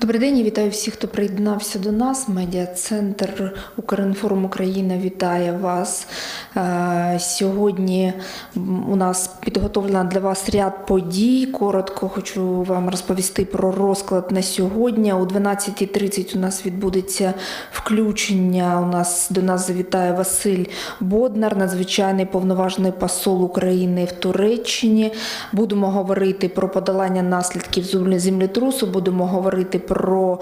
Добрий день, і вітаю всіх, хто приєднався до нас. Медіа-центр Укрінформ Україна вітає вас. Е, Сьогодні у нас підготовлено для вас ряд подій. Коротко хочу вам розповісти про розклад на сьогодні. О 12.30 у нас відбудеться включення. У нас до нас завітає Василь Боднар, надзвичайний повноважний посол України в Туреччині. Будемо говорити про подолання наслідків землетрусу. Будемо говорити про.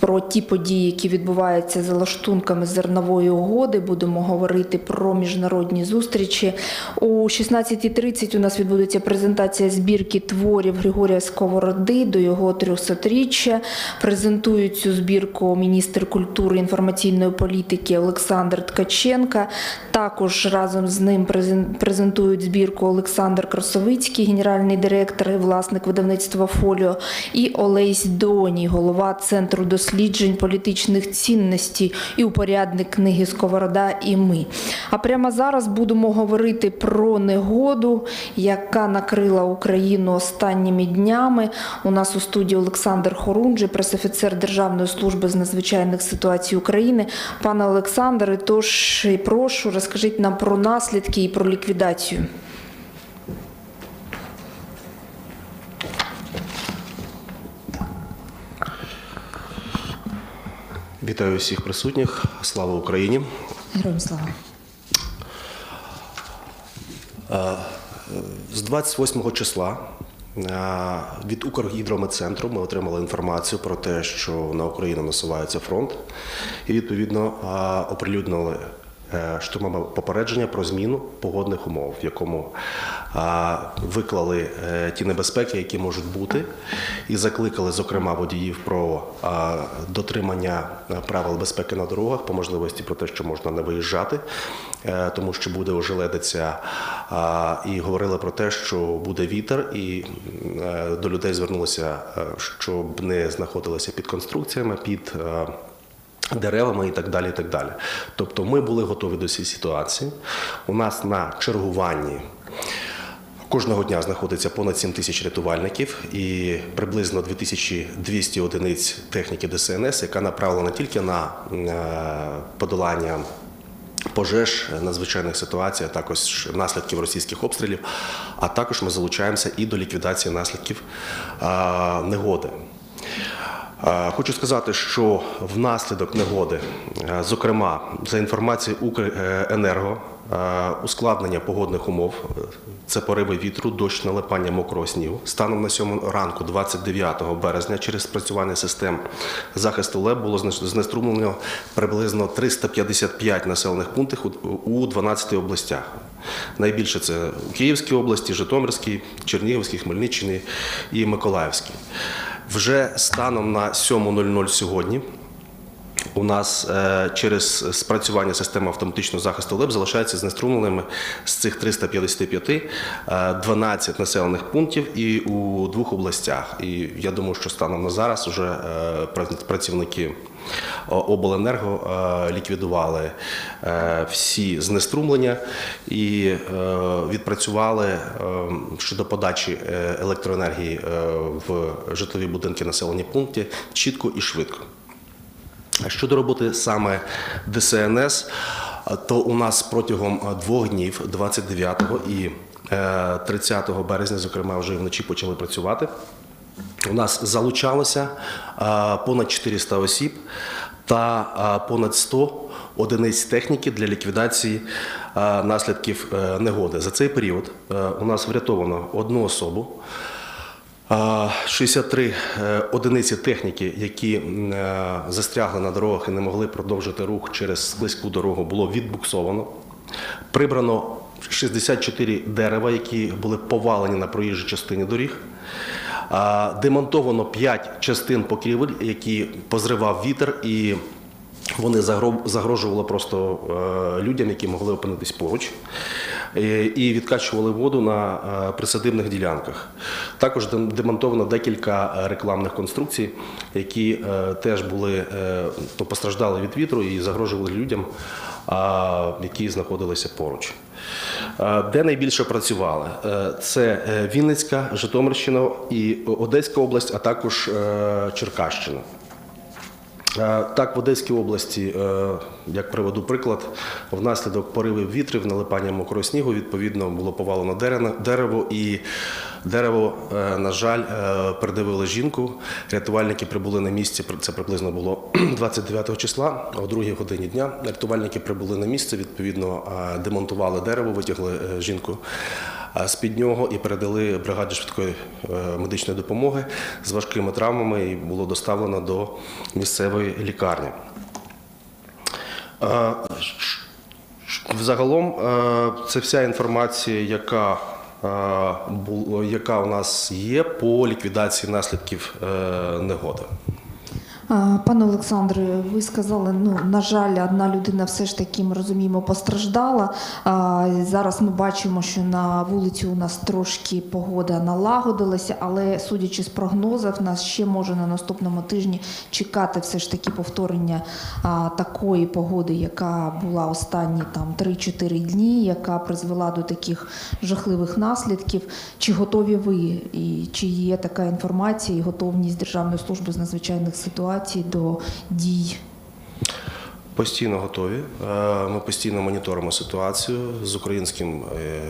Про ті події, які відбуваються за лаштунками зернової угоди, будемо говорити про міжнародні зустрічі. О 16.30 у нас відбудеться презентація збірки творів Григорія Сковороди до його 300-річчя. Презентують цю збірку міністр культури і інформаційної політики Олександр Ткаченка. Також разом з ним презентують збірку Олександр Красовицький, генеральний директор і власник видавництва Фоліо, і Олесь Доній, голова центру досліджень політичних цінностей і упорядник книги Сковорода і ми. А прямо зараз будемо говорити про негоду, яка накрила Україну останніми днями. У нас у студії Олександр Хорунжий, пресофіцер Державної служби з надзвичайних ситуацій України. Пане Олександре, тож прошу, розкажіть нам про наслідки і про ліквідацію. Вітаю всіх присутніх. Слава Україні. Героям слава. З 28 числа е, від Укргідрометцентру ми отримали інформацію про те, що на Україну насувається фронт, і відповідно е, оприлюднили е, штурмове попередження про зміну погодних умов, в якому е, виклали е, ті небезпеки, які можуть бути, і закликали, зокрема, водіїв про дотримання е, правил безпеки на дорогах, по можливості про те, що можна не виїжджати, е, тому що буде ожеледиця, і говорили про те, що буде вітер, і до людей звернулося, щоб не знаходилися під конструкціями, під деревами і так далі. і так далі. Тобто ми були готові до цієї ситуації. У нас на чергуванні. Кожного дня знаходиться понад 7 тисяч рятувальників і приблизно 2200 одиниць техніки ДСНС, яка направлена тільки на е, подолання пожеж, надзвичайних ситуацій, а також наслідків російських обстрілів, а також ми залучаємося і до ліквідації наслідків е, негоди. Хочу сказати, що внаслідок негоди, зокрема, за інформацією Укренерго, ускладнення погодних умов, це пориви вітру, дощ, налипання мокрого снігу. Станом на 7 ранку, 29 березня, через спрацювання систем захисту ЛЕП було знеструмлено приблизно 355 населених пунктів у 12 областях. Найбільше це у Київській області, Житомирській, Чернігівській, Хмельниччині і Миколаївській. Вже станом на 7.00 сьогодні у нас е, через спрацювання системи автоматичного захисту ЛЕП залишається знеструмленими з цих 355 е, 12 населених пунктів і у двох областях. І я думаю, що станом на зараз вже е, працівники обленерго е, ліквідували е, всі знеструмлення і е, відпрацювали е, щодо подачі е, електроенергії е, в житлові будинки населені пункти чітко і швидко. Щодо роботи саме ДСНС, то у нас протягом двох днів, 29 і е, 30 березня, зокрема, вже вночі почали працювати. У нас залучалося е, понад 400 осіб та понад 100 одиниць техніки для ліквідації наслідків е, негоди. За цей період е, у нас врятовано одну особу. А, 63 е, одиниці техніки, які застрягли на дорогах і не могли продовжити рух через слизьку дорогу, було відбуксовано. Прибрано 64 дерева, які були повалені на проїжджій частині доріг. Демонтовано 5 частин покрівель, які позривав вітер і вони загрожували просто е, людям, які могли опинитись поруч, і відкачували воду на е, присадибних ділянках. Також демонтовано декілька рекламних конструкцій, які е, теж були е, ну, постраждали від вітру і загрожували людям, які знаходилися поруч. Е, Де найбільше працювали? Е, Це е, Вінницька, Житомирщина і Одеська область, а також Черкащина. Е, Так, в Одеській області, е, як приведу приклад, внаслідок поривів вітрів, налипання мокрого снігу, відповідно, було повалено дерево, і дерево, е, на жаль, придавило жінку. Рятувальники прибули на місце, це приблизно було 29 числа, о 2 годині дня. Рятувальники прибули на місце, відповідно, демонтували дерево, витягли жінку е, з-під нього і передали бригаді швидкої е, медичної допомоги з важкими травмами і було доставлено до місцевої лікарні. Е, Взагалом, е, це вся інформація, яка, яка у нас є по ліквідації наслідків негоди. Пане Олександре, ви сказали, ну на жаль, одна людина все ж таки ми розуміємо постраждала. А, зараз ми бачимо, що на вулиці у нас трошки погода налагодилася, але судячи з прогнозів, нас ще може на наступному тижні чекати все ж таки повторення а, такої погоди, яка була останні там 3-4 дні, яка призвела до таких жахливих наслідків. Чи готові ви і чи є така інформація і готовність Державної служби з надзвичайних ситуацій до дій? Постійно готові. Е, Ми постійно моніторимо ситуацію з українським е,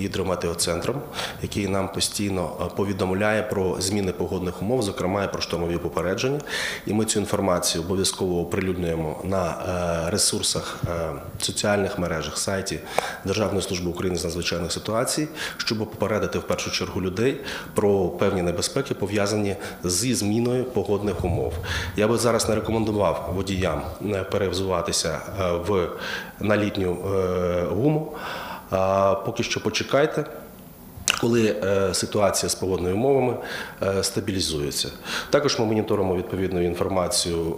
гідрометеоцентром, який нам постійно е, повідомляє про зміни погодних умов, зокрема про штормові попередження. І ми цю інформацію обов'язково оприлюднюємо на ресурсах соціальних мережах, сайті Державної служби України з надзвичайних ситуацій, щоб попередити в першу чергу людей про певні небезпеки, пов'язані зі зміною погодних умов. Я би зараз не рекомендував водіям е, перевзуватися е, в на літню е, гуму. Поки що почекайте. Коли е, ситуація з погодними умовами стабілізується, також ми моніторимо відповідну інформацію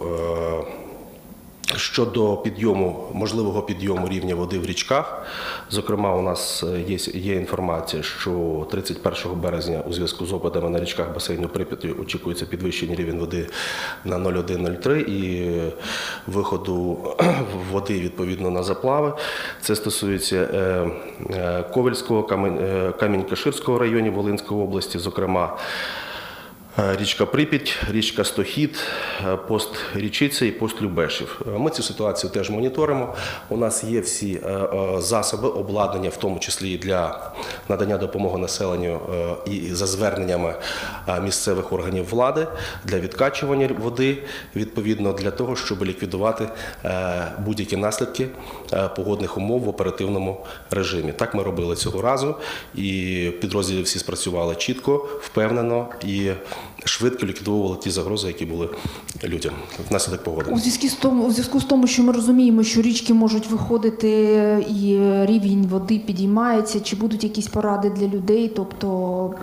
щодо підйому можливого підйому рівня води в річках. Зокрема, у нас е, є, є інформація, що 31 березня у зв'язку з опадами на річках басейну Прип'яті очікується підвищення рівень води на 0,1-0,3 і виходу води відповідно на заплави. Це стосується е, е, Ковельського, е, Камінь-Каширського районів Волинської області, зокрема. Е, Річка Прип'ять, річка Стохід, е, пост Річиця і пост Любешів. Е, Ми цю ситуацію теж моніторимо. У нас є всі засоби обладнання, в тому числі і для надання допомоги населенню і за зверненнями місцевих органів влади для відкачування води, відповідно для того, щоб ліквідувати будь-які наслідки погодних умов в оперативному режимі. Так ми робили цього разу, і підрозділи всі спрацювали чітко, впевнено і швидко ліквідовували ті загрози, які були людям внаслідок погоди. У зв'язку з тому, у зв'язку з тому, що ми розуміємо, що річки можуть виходити і рівень води підіймається, чи будуть якісь поради для людей, тобто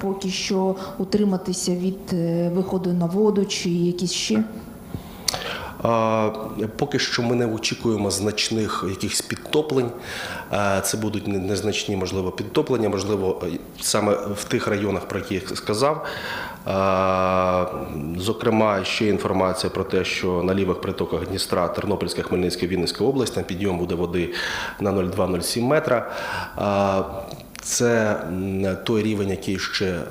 поки що утриматися від е, виходу на воду, чи якісь ще? Поки що ми не очікуємо значних якихось підтоплень. Це будуть незначні, можливо, підтоплення, можливо, е, саме в тих районах, про які я сказав. Зокрема, ще інформація про те, що на лівих притоках Дністра, Тернопільська, Хмельницька, Вінницька область, там підйом буде води на 0,2-0,7 метра. Це той рівень, який ще е,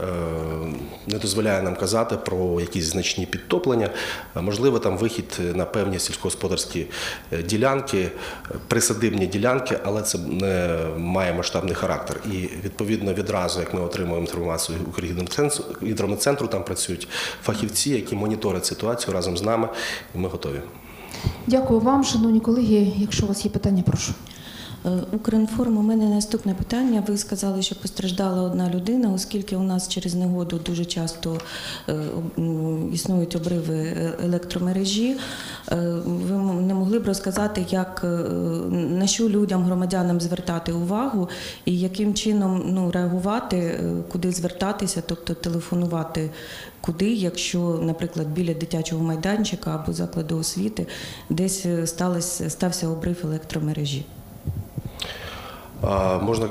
не дозволяє нам казати про якісь значні підтоплення. Можливо, там вихід на певні сільськогосподарські е, ділянки, присадибні ділянки, але це не має масштабний характер. І відповідно відразу, як ми отримуємо інформацію Укргідрометцентру, там працюють фахівці, які моніторять ситуацію разом з нами, і ми готові. Дякую вам, шановні колеги. Якщо у вас є питання, прошу. Е, Укрінформ, у мене наступне питання. Ви сказали, що постраждала одна людина, оскільки у нас через негоду дуже часто е, існують обриви е, електромережі. Ви не могли б розказати, як на що людям, громадянам звертати увагу і яким чином ну, реагувати, куди звертатися, тобто телефонувати куди, якщо, наприклад, біля дитячого майданчика або закладу освіти десь сталося, стався обрив електромережі. Можна е,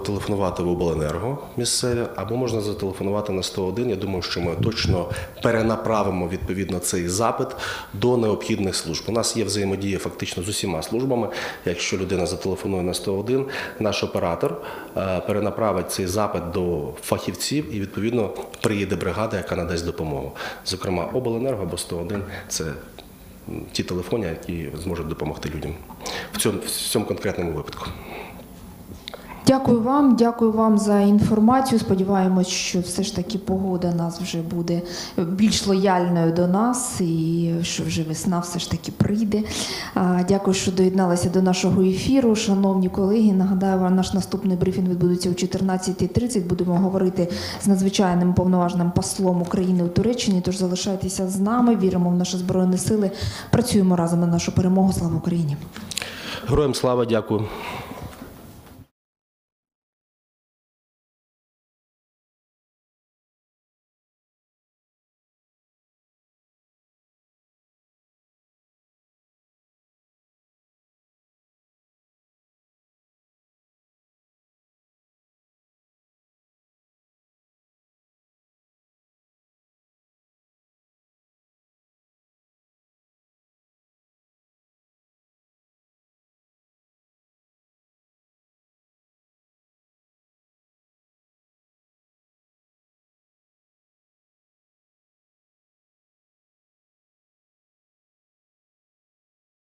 телефонувати в обленерго місцеве, або можна зателефонувати на 101. Я думаю, що ми точно перенаправимо відповідно цей запит до необхідних служб. У нас є взаємодія фактично з усіма службами. Якщо людина зателефонує на 101, наш оператор е, перенаправить цей запит до фахівців і відповідно приїде бригада, яка надасть допомогу. Зокрема, обленерго або 101 – це ті телефони, які зможуть допомогти людям в цьому, в цьому конкретному випадку. Дякую вам, дякую вам за інформацію. Сподіваємось, що все ж таки погода нас вже буде більш лояльною до нас, і що вже весна все ж таки прийде. Дякую, що доєдналися до нашого ефіру. Шановні колеги, нагадаю, вам наш наступний брифінг відбудеться о 14.30. Будемо говорити з надзвичайним повноважним послом України у Туреччині. Тож залишайтеся з нами. Віримо в наші збройні сили. Працюємо разом на нашу перемогу. Слава Україні! Героям слава, дякую.